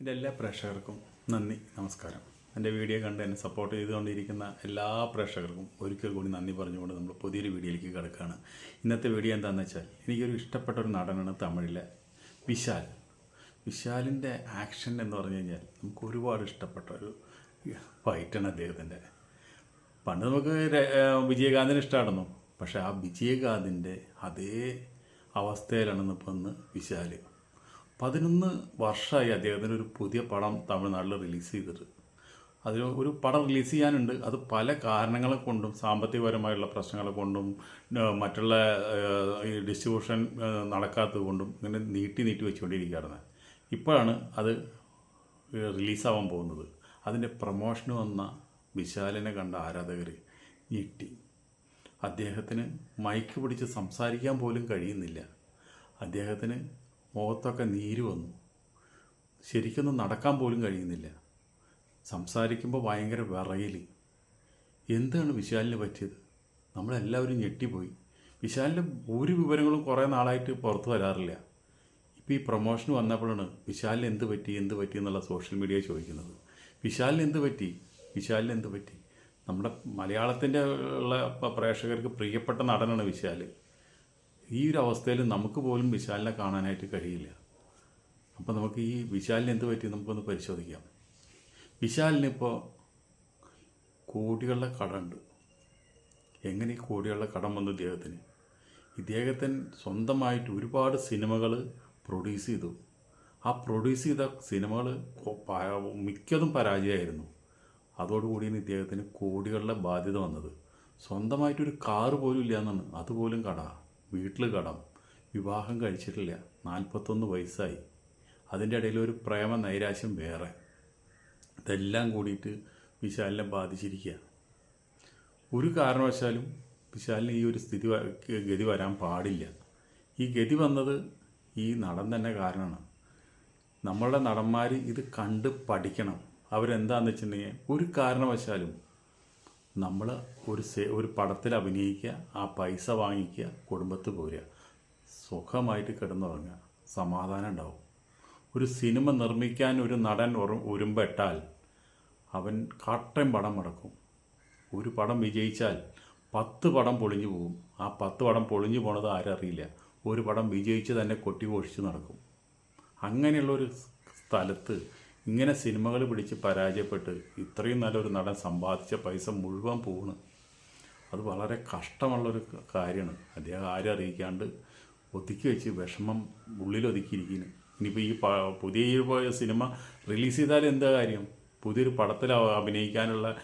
എന്റെ എല്ലാ പ്രേക്ഷകർക്കും നന്ദി നമസ്കാരം. എന്റെ വീഡിയോ കണ്ട് എന്നെ സപ്പോർട്ട് ചെയ്തുകൊണ്ടിരിക്കുന്ന എല്ലാ പ്രേക്ഷകർക്കും ഒരിക്കൽ കൂടി നന്ദി പറഞ്ഞുകൊണ്ട് നമ്മൾ പുതിയൊരു വീഡിയോയിലേക്ക് കിടക്കുകയാണ്. ഇന്നത്തെ വീഡിയോ എന്താണെന്ന് വെച്ചാൽ എനിക്കൊരു ഇഷ്ടപ്പെട്ട ഒരു നടനാണ് തമിഴിലെ വിശാൽ. വിശാലിന്റെ ആക്ഷൻ എന്ന് പറഞ്ഞു കഴിഞ്ഞാൽ നമുക്ക് ഒരുപാട് ഇഷ്ടപ്പെട്ട ഒരു ഫൈറ്റാണ് അദ്ദേഹത്തിന്റെ. പണ്ട് നമുക്ക് വിജയകാന്തിന് ഇഷ്ടമായിരുന്നു പക്ഷേ ആ വിജയകാന്തിന്റെ അതേ അവസ്ഥയിലാണ് ഇപ്പം ഇന്ന് വിശാൽ പതിനൊന്ന് വർഷമായി അദ്ദേഹത്തിന് ഒരു പുതിയ പടം തമിഴ്നാട്ടിൽ റിലീസ് ചെയ്തിട്ട്. അതിന് ഒരു പടം റിലീസ് ചെയ്യാനുണ്ട്. അത് പല കാരണങ്ങളെ കൊണ്ടും സാമ്പത്തികപരമായുള്ള പ്രശ്നങ്ങളെ കൊണ്ടും മറ്റുള്ള ഡിസ്ട്രിബ്യൂഷൻ നടക്കാത്തത് കൊണ്ടും ഇങ്ങനെ നീട്ടി നീട്ടി വെച്ചുകൊണ്ടിരിക്കുകയായിരുന്നു. ഇപ്പോഴാണ് അത് റിലീസാവാൻ പോകുന്നത്. അതിന്റെ പ്രൊമോഷന് വന്ന വിശാലിനെ കണ്ട ആരാധകർ ഞെട്ടി. അദ്ദേഹത്തിന് മൈക്ക് പിടിച്ച് സംസാരിക്കാൻ പോലും കഴിയുന്നില്ല. അദ്ദേഹത്തിന് മുഖത്തൊക്കെ നീര് വന്നു. ശരിക്കൊന്നും നടക്കാൻ പോലും കഴിയുന്നില്ല. സംസാരിക്കുമ്പോൾ ഭയങ്കര വിറയിൽ എന്താണ് വിശാലിന് പറ്റിയത്? നമ്മളെല്ലാവരും ഞെട്ടിപ്പോയി. വിശാലിന്റെ ഒരു വിവരങ്ങളും കുറേ നാളായിട്ട് പുറത്ത് വരാറില്ല. ഇപ്പോൾ ഈ പ്രൊമോഷൻ വന്നപ്പോഴാണ് വിശാലിന് എന്ത് പറ്റി എന്ത് പറ്റി എന്നുള്ള സോഷ്യൽ മീഡിയ ചോദിക്കുന്നത്. വിശാലിന് എന്ത് പറ്റി? വിശാലിന് എന്ത് പറ്റി? നമ്മുടെ മലയാളത്തിന്റെ ഉള്ള പ്രേക്ഷകർക്ക് പ്രിയപ്പെട്ട നടനാണ് വിശാൽ ഈ ഒരു അവസ്ഥയിൽ നമുക്ക് പോലും വിശാലിനെ കാണാനായിട്ട് കഴിയില്ല. അപ്പോൾ നമുക്ക് ഈ വിശാലിന് എന്ത് പറ്റി? നമുക്കൊന്ന് പരിശോധിക്കാം. വിശാലിനിപ്പോൾ കോടികളുടെ കടമുണ്ട്. എങ്ങനെ ഈ കോടികളുടെ കടം വന്നു ഇദ്ദേഹത്തിന്? ഇദ്ദേഹത്തിന് സ്വന്തമായിട്ട് ഒരുപാട് സിനിമകൾ പ്രൊഡ്യൂസ് ചെയ്തു. ആ പ്രൊഡ്യൂസ് ചെയ്ത സിനിമകൾ മിക്കതും പരാജയമായിരുന്നു. അതോടുകൂടിയാണ് ഇദ്ദേഹത്തിന് കോടികളുടെ ബാധ്യത വന്നത്. സ്വന്തമായിട്ടൊരു കാറ് പോലും ഇല്ല എന്നാണ്. അതുപോലും കട. വീട്ടിൽ കടം വിവാഹം കഴിച്ചിട്ടില്ല. നാൽപ്പത്തൊന്ന് വയസ്സായി. അതിന്റെ ഇടയിൽ ഒരു പ്രേമ നൈരാശ്യം വേറെ. ഇതെല്ലാം കൂടിയിട്ട് വിശാലിനെ ബാധിച്ചിരിക്കുക. ഒരു കാരണവശാലും വിശാലിന് ഈ ഒരു സ്ഥിതി ഗതി വരാൻ പാടില്ല. ഈ ഗതി വന്നത് ഈ നടൻ തന്നെ കാരണമാണ്. നമ്മളുടെ നടന്മാർ ഇത് കണ്ട് പഠിക്കണം. അവരെന്താണെന്ന് വെച്ചിട്ടുണ്ടെങ്കിൽ ഒരു കാരണവശാലും നമ്മൾ ഒരു സേ ഒരു പടത്തിൽ അഭിനയിക്കുക ആ പൈസ വാങ്ങിക്കുക കുടുംബത്ത് പോരുക. സുഖമായിട്ട് കിടന്നുറങ്ങുക. സമാധാനം ഉണ്ടാവും. ഒരു സിനിമ നിർമ്മിക്കാൻ ഒരു നടൻ ഉറ- ഉരുമ്പെട്ടാൽ അവൻ കാട്ടം പടം മടക്കും. ഒരു പടം വിജയിച്ചാൽ പത്ത് പടം പൊളിഞ്ഞു പോകും. ആ പത്ത് പടം പൊളിഞ്ഞു പോണത് ആരറിയില്ല. ഒരു പടം വിജയിച്ച് തന്നെ കൊട്ടിഘോഷിച്ച് നടക്കും. അങ്ങനെയുള്ളൊരു സ്ഥലത്ത് ഇങ്ങനെ സിനിമകൾ പിടിച്ച് പരാജയപ്പെട്ട് ഇത്രയും നല്ലൊരു നടൻ സമ്പാദിച്ച പൈസ മുഴുവൻ പോണ്. അത് വളരെ കഷ്ടമുള്ളൊരു കാര്യമാണ്. അദ്ദേഹം ആരും അറിയിക്കാണ്ട് ഒതുക്കി വെച്ച് വിഷമം ഉള്ളിൽ ഒതുക്കിയിരിക്കുന്നു ഇനിയിപ്പോൾ ഈ പുതിയ പോയ സിനിമ റിലീസ് ചെയ്താൽ എന്താ കാര്യം? പുതിയൊരു പടത്തിൽ അഭിനയിക്കാനുള്ള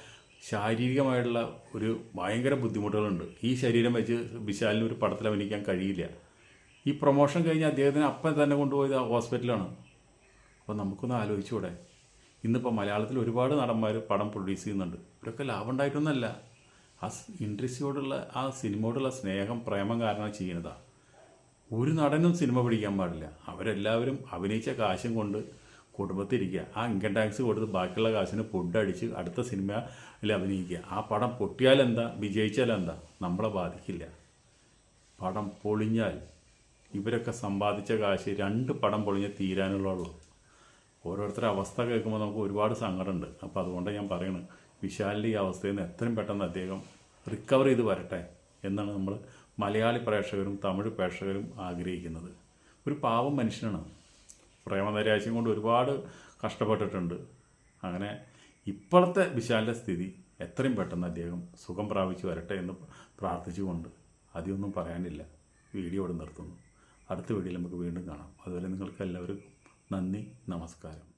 ശാരീരികമായിട്ടുള്ള ഒരു ഭയങ്കര ബുദ്ധിമുട്ടുകളുണ്ട്. ഈ ശരീരം വെച്ച് വിശാലിന് ഒരു പടത്തിൽ അഭിനയിക്കാൻ കഴിയില്ല. ഈ പ്രൊമോഷൻ കഴിഞ്ഞ് അദ്ദേഹത്തിന് അപ്പം തന്നെ കൊണ്ടുപോയത് ഹോസ്പിറ്റലാണ്. അപ്പോൾ നമുക്കൊന്ന് ആലോചിച്ചുകൂടെ? ഇന്നിപ്പോൾ മലയാളത്തിൽ ഒരുപാട് നടന്മാർ പടം പ്രൊഡ്യൂസ് ചെയ്യുന്നുണ്ട്. ഇവരൊക്കെ ലാഭം ഉണ്ടായിട്ടൊന്നുമല്ല ആ ഇൻഡസ്ട്രിയോടുള്ള ആ സിനിമയോടുള്ള സ്നേഹം പ്രേമം കാരണം ചെയ്യുന്നതാണ് ഒരു നടനും സിനിമ പിടിക്കാൻ പാടില്ല. അവരെല്ലാവരും അഭിനയിച്ച കാശും കൊണ്ട് കുടുംബത്തിരിക്കുക ആ ഇൻകം ടാക്സ് കൊടുത്ത് ബാക്കിയുള്ള കാശിന് ഫുഡ് അടിച്ച് അടുത്ത സിനിമയിൽ അഭിനയിക്കുക. ആ പടം പൊട്ടിയാലെന്താ? വിജയിച്ചാലെന്താ? നമ്മളെ ബാധിക്കില്ല. പടം പൊളിഞ്ഞാൽ ഇവരൊക്കെ സമ്പാദിച്ച കാശ് രണ്ട് പടം പൊളിഞ്ഞ് തീരാനുള്ളൂ ഓരോരുത്തരുടെ അവസ്ഥ കേൾക്കുമ്പോൾ നമുക്ക് ഒരുപാട് സങ്കടമുണ്ട്. അപ്പോൾ അതുകൊണ്ട് ഞാൻ പറയുന്നത് വിശാലിന്റെ ഈ അവസ്ഥയിൽ നിന്ന് എത്രയും പെട്ടെന്ന് അദ്ദേഹം റിക്കവർ ചെയ്ത് വരട്ടെ എന്നാണ് നമ്മൾ മലയാളി പ്രേക്ഷകരും തമിഴ് പ്രേക്ഷകരും ആഗ്രഹിക്കുന്നത്. ഒരു പാവം മനുഷ്യനാണ്. പ്രേമനൈരാശ്യം കൊണ്ട് ഒരുപാട് കഷ്ടപ്പെട്ടിട്ടുണ്ട്. അങ്ങനെ ഇപ്പോഴത്തെ വിശാലിന്റെ സ്ഥിതി എത്രയും പെട്ടെന്ന് അദ്ദേഹം സുഖം പ്രാപിച്ചു വരട്ടെ എന്ന് പ്രാർത്ഥിച്ചുകൊണ്ട് അതിയൊന്നും പറയാനില്ല. വീഡിയോ ഇവിടെ നിർത്തുന്നു. അടുത്ത വീഡിയോയിൽ നമുക്ക് വീണ്ടും കാണാം. അതുപോലെ നിങ്ങൾക്ക് എല്ലാവർക്കും നന്ദി നമസ്കാരം.